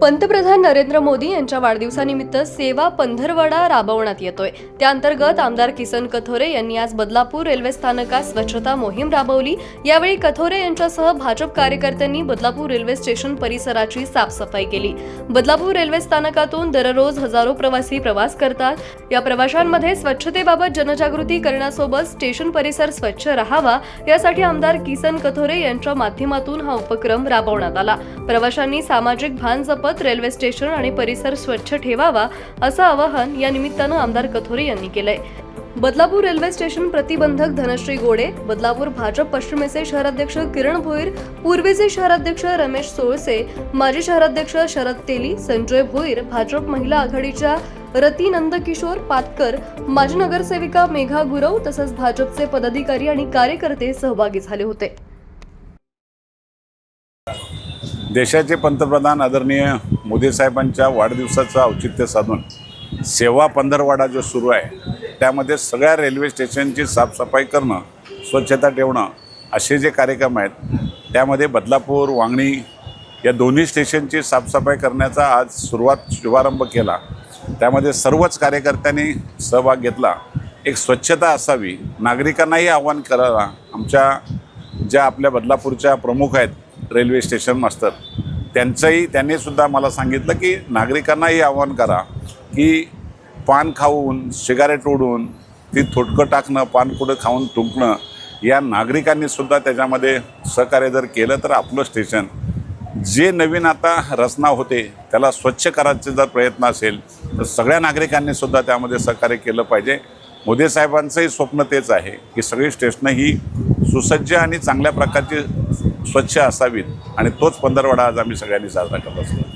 पंतप्रधान नरेंद्र मोदी यांच्या वाढदिवसानिमित्त सेवा पंधरवडा राबवण्यात येतोय. त्याअंतर्गत आमदार किसन कथोरे यांनी आज बदलापूर रेल्वे स्थानकात स्वच्छता मोहीम राबवली. यावेळी कथोरे यांच्यासह भाजप कार्यकर्त्यांनी बदलापूर रेल्वे स्टेशन परिसराची साफसफाई केली. बदलापूर रेल्वे स्थानकातून दररोज हजारो प्रवासी प्रवास करतात. या प्रवाशांमध्ये स्वच्छतेबाबत जनजागृती करण्यासोबत स्टेशन परिसर स्वच्छ राहावा यासाठी आमदार किसन कथोरे यांच्या माध्यमातून हा उपक्रम राबवण्यात आला. प्रवाशांनी सामाजिक भान जपत रेल्वे स्टेशन आणि परिसर स्वच्छ ठेवावा असं आवाहन या निमित्तानं आमदार कथोरे यांनी केलंय. बदलापूर रेल्वे स्टेशन प्रतिबंधक धनश्री गोडे बदलापूर भाजप पश्चिमेचे शहराध्यक्ष किरण भोईर पूर्वीचे शहराध्यक्ष रमेश सोळसे माजी शहराध्यक्ष शरद तेली संजय भोईर भाजप महिला आघाडीच्या रती नंदकिशोर पातकर माजी नगरसेविका मेघा गुरव तसंच भाजपचे पदाधिकारी आणि कार्यकर्ते सहभागी झाले होते. देशाचे पंतप्रधान आदरणीय मोदी साहेबांच्या वाढदिवसाचं औचित्य साधून सेवा पंधरवाडा जो सुरू आहे त्यामध्ये सगळ्या रेल्वे स्टेशनची साफसफाई करणं स्वच्छता ठेवणं असे जे कार्यक्रम आहेत त्यामध्ये बदलापूर वांगणी या दोन्ही स्टेशनची साफसफाई करण्याचा आज सुरुवात शुभारंभ केला. त्यामध्ये सर्वच कार्यकर्त्यांनी सहभाग घेतला. एक स्वच्छता असावी नागरिकांनाही आव्हान करायला आमच्या ज्या आपल्या बदलापूरच्या प्रमुख आहेत रेल्वे स्टेशन मास्तर. त्यांचंही त्यांनी सुद्धा मला सांगितलं की नागरिकांनाही आवाहन करा की पान खाऊन सिगारेट ओढून ती थोडकं टाकणं पान कुठं खाऊन थुंकणं या नागरिकांनी सुद्धा त्याच्यामध्ये सहकार्य जर केलं तर आपलं स्टेशन जे नवीन आता रचना होते त्याला स्वच्छ करायचे जर प्रयत्न असेल तर सगळ्या नागरिकांनी सुद्धा त्यामध्ये सहकार्य केलं पाहिजे. मोदी साहेबांचंही स्वप्न तेच आहे की सगळी स्टेशनं ही सुसज्ज आणि चांगल्या प्रकारची स्वच्छ असावीत आणि तोच पंधरवडा आज आम्ही सगळ्यांनी साजरा करत असतो.